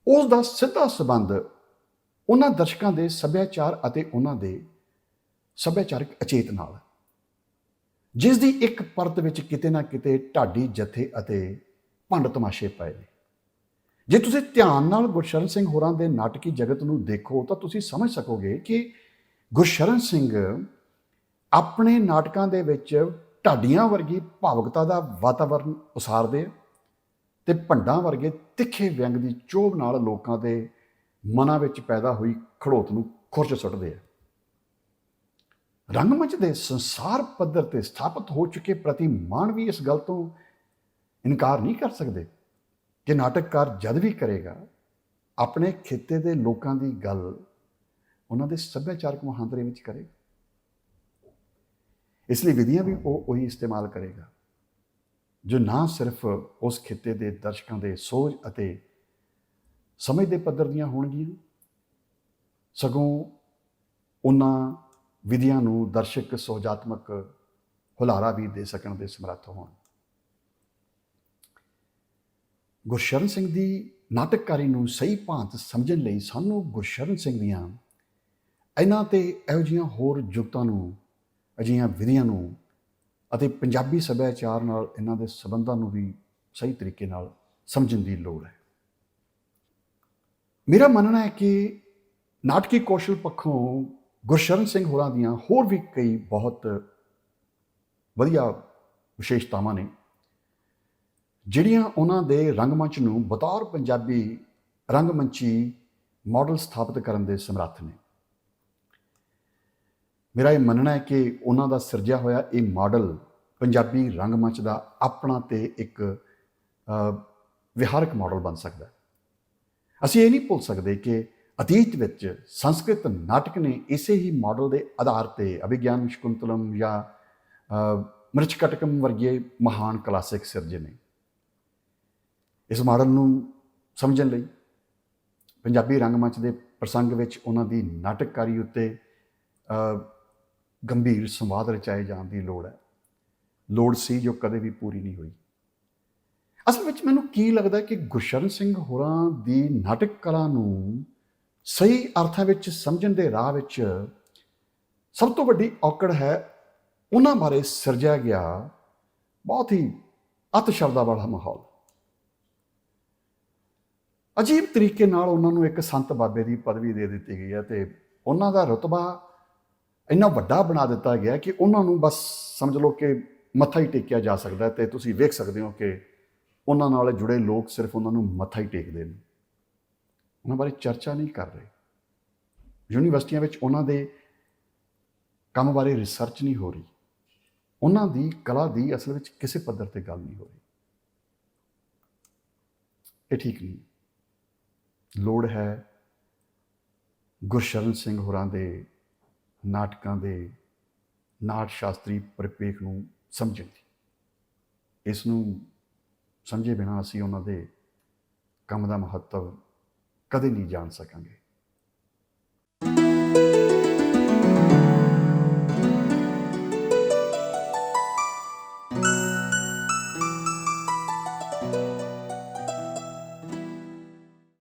Speaker 1: ਉਸ ਦਾ ਸਿੱਧਾ ਸਬੰਧ ਉਹਨਾਂ ਦਰਸ਼ਕਾਂ ਦੇ ਸੱਭਿਆਚਾਰ ਅਤੇ ਉਹਨਾਂ ਦੇ ਸੱਭਿਆਚਾਰਕ ਅਚੇਤ ਨਾਲ ਜਿਸ ਦੀ ਇੱਕ ਪਰਤ ਵਿੱਚ ਕਿਤੇ ਨਾ ਕਿਤੇ ਢਾਡੀ ਜਥੇ ਅਤੇ ਭੰਡ ਤਮਾਸ਼ੇ ਪਏ ਨੇ। ਜੇ ਤੁਸੀਂ ਧਿਆਨ ਨਾਲ ਗੁਰਸ਼ਰਨ ਸਿੰਘ ਹੋਰਾਂ ਦੇ ਨਾਟਕੀ ਜਗਤ ਨੂੰ ਦੇਖੋ, ਤਾਂ ਤੁਸੀਂ ਸਮਝ ਸਕੋਗੇ ਕਿ ਗੁਰਸ਼ਰਨ ਸਿੰਘ ਆਪਣੇ ਨਾਟਕਾਂ ਦੇ ਵਿੱਚ ਢਾਡੀਆਂ ਵਰਗੀ ਭਾਵਕਤਾ ਦਾ ਵਾਤਾਵਰਣ ਉਸਾਰਦੇ ਆ ਤੇ ਭੰਡਾਂ ਵਰਗੇ ਤਿੱਖੇ ਵਿਅੰਗ ਦੀ ਚੋਭ ਨਾਲ ਲੋਕਾਂ ਦੇ ਮਨਾਂ ਵਿੱਚ ਪੈਦਾ ਹੋਈ ਖੜੋਤ ਨੂੰ ਖੁਰਚ ਸੁੱਟਦੇ ਆ। ਰੰਗਮੰਚ ਦੇ ਸੰਸਾਰ ਪੱਧਰ ਤੇ ਸਥਾਪਿਤ ਹੋ ਚੁੱਕੇ ਪ੍ਰਤਿਮਾਨ ਵੀ ਇਸ ਗੱਲ ਤੋਂ ਇਨਕਾਰ ਨਹੀਂ ਕਰ ਸਕਦੇ। ਕਿ ਨਾਟਕਕਾਰ ਜਦ ਵੀ ਕਰੇਗਾ, ਆਪਣੇ ਖਿੱਤੇ ਦੇ ਲੋਕਾਂ ਦੀ ਗੱਲ ਉਹਨਾਂ ਦੇ ਸੱਭਿਆਚਾਰਕ ਮੁਹਾਂਦਰੇ ਵਿੱਚ ਕਰੇਗਾ। ਇਸ ਲਈ ਵਿਧੀਆਂ ਵੀ ਉਹ ਉਹੀ ਇਸਤੇਮਾਲ ਕਰੇਗਾ, ਜੋ ਨਾ ਸਿਰਫ ਉਸ ਖਿੱਤੇ ਦੇ ਦਰਸ਼ਕਾਂ ਦੇ ਸੋਝ ਅਤੇ ਸਮਝ ਦੇ ਪੱਧਰ ਦੀਆਂ ਹੋਣਗੀਆਂ, ਸਗੋਂ ਉਹਨਾਂ ਵਿਧੀਆਂ ਨੂੰ ਦਰਸ਼ਕ ਸੋਜਾਤਮਕ ਹੁਲਾਰਾ ਵੀ ਦੇ ਸਕਣ ਦੇ ਸਮਰੱਥ ਹੋਣ। ਗੁਰਸ਼ਰਨ ਸਿੰਘ ਦੀ ਨਾਟਕਕਾਰੀ ਨੂੰ ਸਹੀ ਭਾਂਤ ਸਮਝਣ ਲਈ ਸਾਨੂੰ ਗੁਰਸ਼ਰਨ ਸਿੰਘ ਦੀਆਂ ਇਹਨਾਂ ਤੇ ਇਹੋ ਜਿਹੀਆਂ ਹੋਰ ਜੁਗਤਾਂ ਨੂੰ, ਅਜਿਹੀਆਂ ਵਿਧੀਆਂ ਨੂੰ ਅਤੇ ਪੰਜਾਬੀ ਸੱਭਿਆਚਾਰ ਨਾਲ ਇਹਨਾਂ ਦੇ ਸਬੰਧਾਂ ਨੂੰ ਵੀ ਸਹੀ ਤਰੀਕੇ ਨਾਲ ਸਮਝਣ ਦੀ ਲੋੜ ਹੈ। ਮੇਰਾ ਮੰਨਣਾ ਹੈ ਕਿ ਨਾਟਕੀ ਕੌਸ਼ਲ ਪੱਖੋਂ ਗੁਰਸ਼ਰਨ ਸਿੰਘ ਹੋਰਾਂ ਦੀਆਂ ਹੋਰ ਵੀ ਕਈ ਬਹੁਤ ਵਧੀਆ ਵਿਸ਼ੇਸ਼ਤਾਵਾਂ ਨੇ, ਜਿਹੜੀਆਂ ਉਹਨਾਂ ਦੇ ਰੰਗਮੰਚ ਨੂੰ ਬਤੌਰ ਪੰਜਾਬੀ ਰੰਗਮੰਚੀ ਮਾਡਲ ਸਥਾਪਿਤ ਕਰਨ ਦੇ ਸਮਰੱਥ ਨੇ। ਮੇਰਾ ਇਹ ਮੰਨਣਾ ਹੈ ਕਿ ਉਹਨਾਂ ਦਾ ਸਿਰਜਿਆ ਹੋਇਆ ਇਹ ਮਾਡਲ ਪੰਜਾਬੀ ਰੰਗਮੰਚ ਦਾ ਆਪਣਾ ਤੇ ਇੱਕ ਵਿਹਾਰਕ ਮਾਡਲ ਬਣ ਸਕਦਾ ਅਸੀਂ ਇਹ ਨਹੀਂ ਭੁੱਲ ਸਕਦੇ ਕਿ ਅਤੀਤ ਵਿੱਚ ਸੰਸਕ੍ਰਿਤ ਨਾਟਕ ਨੇ ਇਸੇ ਹੀ ਮਾਡਲ ਦੇ ਆਧਾਰ ਤੇ ਅਭਿਗਿਆਨ ਸ਼ਕੁੰਤਲਮ ਜਾਂ ਅ, ਮ੍ਰਿਚਕਟਕਮ ਵਰਗੇ ਮਹਾਨ ਕਲਾਸਿਕ ਸਿਰਜੇ ਨੇ। ਇਸ ਮਾਡਲ ਨੂੰ ਸਮਝਣ ਲਈ ਪੰਜਾਬੀ ਰੰਗਮੰਚ ਦੇ ਪ੍ਰਸੰਗ ਵਿੱਚ ਉਹਨਾਂ ਦੀ ਨਾਟਕਕਾਰੀ ਉੱਤੇ ਗੰਭੀਰ ਸੰਵਾਦ ਰਚਾਏ ਜਾਣ ਦੀ ਲੋੜ ਹੈ। ਲੋੜ ਸੀ ਜੋ ਕਦੇ ਵੀ ਪੂਰੀ ਨਹੀਂ ਹੋਈ। ਅਸਲ ਵਿੱਚ ਮੈਨੂੰ ਕੀ ਲੱਗਦਾ ਕਿ ਗੁਰਸ਼ਰਨ ਸਿੰਘ ਹੋਰਾਂ ਦੀ ਨਾਟਕ ਕਲਾ ਨੂੰ ਸਹੀ ਅਰਥਾਂ ਵਿੱਚ, ਸਮਝਣ ਦੇ ਰਾਹ ਵਿੱਚ ਸਭ ਤੋਂ ਵੱਡੀ ਔਕੜ ਹੈ, ਉਹਨਾਂ ਬਾਰੇ ਸਿਰਜਿਆ ਗਿਆ ਬਹੁਤ ਹੀ ਅਤ ਸ਼ਰਦਾ ਵਾਲਾ ਮਾਹੌਲ। ਅਜੀਬ ਤਰੀਕੇ ਨਾਲ ਉਹਨਾਂ ਨੂੰ ਇੱਕ ਸੰਤ ਬਾਬੇ ਦੀ ਪਦਵੀ ਦੇ ਦਿੱਤੀ ਗਈ ਹੈ ਤੇ ਉਹਨਾਂ ਦਾ ਰਤਬਾ ਇੰਨਾ ਵੱਡਾ ਬਣਾ ਦਿੱਤਾ ਗਿਆ ਕਿ ਉਹਨਾਂ ਨੂੰ ਬਸ ਸਮਝ ਲਓ ਕਿ ਮੱਥਾ ਹੀ ਟੇਕਿਆ ਜਾ ਸਕਦਾ ਹੈ ਤੇ ਤੁਸੀਂ ਵੇਖ ਸਕਦੇ ਹੋ ਕਿ ਉਹਨਾਂ ਨਾਲ ਜੁੜੇ ਲੋਕ ਸਿਰਫ ਉਹਨਾਂ ਨੂੰ ਮੱਥਾ ਹੀ ਟੇਕਦੇ ਨੇ। ਉਹਨਾਂ ਬਾਰੇ ਚਰਚਾ ਨਹੀਂ ਕਰ ਰਹੇ। ਯੂਨੀਵਰਸਿਟੀਆਂ ਵਿੱਚ ਉਹਨਾਂ ਦੇ ਕੰਮ ਬਾਰੇ ਰਿਸਰਚ ਨਹੀਂ ਹੋ ਰਹੀ। ਉਹਨਾਂ ਦੀ ਕਲਾ ਦੀ ਅਸਲ ਵਿੱਚ ਕਿਸੇ ਪੱਧਰ ਤੇ ਗੱਲ ਨਹੀਂ ਹੋ ਰਹੀ। ਇਹ ਠੀਕ ਨਹੀਂ। ਲੋੜ ਹੈ ਗੁਰਸ਼ਰਨ ਸਿੰਘ ਹੋਰਾਂ ਦੇ ਨਾਟਕਾਂ ਦੇ ਨਾਟ ਸ਼ਾਸਤਰੀ ਪਰਿਪੇਖ ਨੂੰ ਸਮਝਣ ਦੀ। ਇਸ ਨੂੰ ਸਮਝੇ ਬਿਨਾਂ ਅਸੀਂ ਉਹਨਾਂ ਦੇ ਕੰਮ ਦਾ ਮਹੱਤਵ ਕਦੇ ਨਹੀਂ ਜਾਣ ਸਕਾਂਗੇ।